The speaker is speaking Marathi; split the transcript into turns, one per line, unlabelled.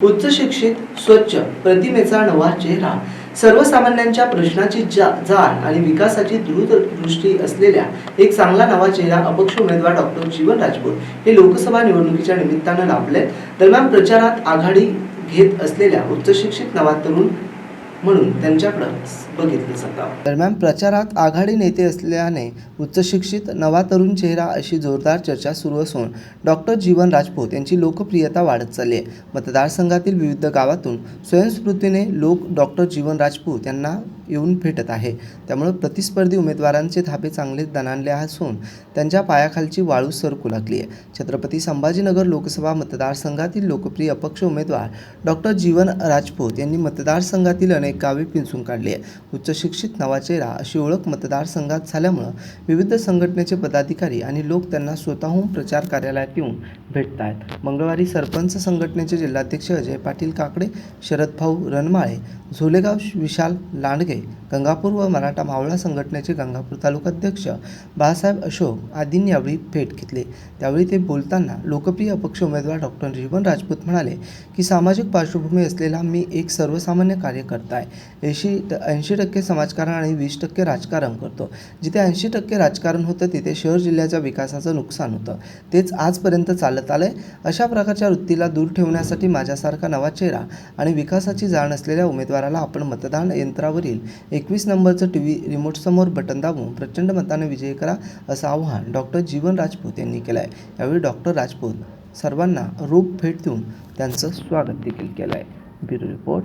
उच्च शिक्षित स्वच्छ प्रतिमेचा नवा चेहरा. सर्वसामान्यांच्या प्रश्नाची जा जाण आणि विकासाची दृष्टी असलेल्या एक चांगला नवा चेहरा अपक्ष उमेदवार डॉक्टर जीवन राजपूत हे लोकसभा निवडणुकीच्या निमित्तानं लाभले दरम्यान प्रचारात आघाडी घेत असलेल्या उच्च शिक्षित नवा तरुण म्हणून त्यांच्याकडं बघितलं जातं. दरम्यान प्रचारात आघाडी नेते असल्याने उच्चशिक्षित नवा तरुण चेहरा अशी जोरदार चर्चा सुरू असून डॉक्टर जीवन राजपूत यांची लोकप्रियता वाढत चालली आहे. मतदारसंघातील विविध गावातून स्वयंस्फूर्तीने लोक डॉक्टर जीवन राजपूत यांना येऊन भेटत आहे. त्यामुळे प्रतिस्पर्धी उमेदवारांचे धाबे चांगले दणाणले असून त्यांच्या पायाखालची वाळू सरकू लागली आहे. छत्रपती संभाजीनगर लोकसभा मतदारसंघातील लोकप्रिय अपक्ष उमेदवार डॉक्टर जीवन राजपूत यांनी मतदारसंघातील अनेक गावे पिंचून काढली आहे. उच्च शिक्षित नवा चेहरा अशी ओळख मतदारसंघात झाल्यामुळं विविध संघटनेचे पदाधिकारी आणि लोक त्यांना स्वतःहून प्रचार कार्यालयात येऊन भेटत आहेत मंगळवारी सरपंच संघटनेचे जिल्हाध्यक्ष अजय पाटील काकडे शरद भाऊ रनमाळे झोलेगाव विशाल लांडगे गंगापूर व मराठा मावळा संघटनेचे गंगापूर तालुकाध्यक्ष बाळासाहेब अशोक आदींनी यावेळी भेट घेतली. त्यावेळी ते बोलताना लोकप्रिय अपक्ष उमेदवार डॉक्टर जीवन राजपूत म्हणाले की सामाजिक पार्श्वभूमी असलेला मी एक सर्वसामान्य कार्यकर्ता आहे. ऐंशी ऐंशी टक्के समाजकारण आणि वीस टक्के राजकारण करतो. जिथे ऐंशी टक्के राजकारण होतं तिथे शहर जिल्ह्याच्या विकासाचं नुकसान होतं. तेच आजपर्यंत चालत आलंय. अशा प्रकारच्या वृत्तीला दूर ठेवण्यासाठी माझ्यासारखा नवा चेहरा आणि विकासाची जाण असलेल्या उमेदवाराला आपण मतदान यंत्रावरील एकवीस नंबरचं टी व्ही रिमोटसमोर बटन दाबून प्रचंड मताने विजय करा असं आव्हान डॉक्टर जीवन राजपूत यांनी केलं आहे यावेळी डॉक्टर राजपूत सर्वांना रूप भेट देऊन त्यांचं स्वागत देखील केलं आहे bureau report.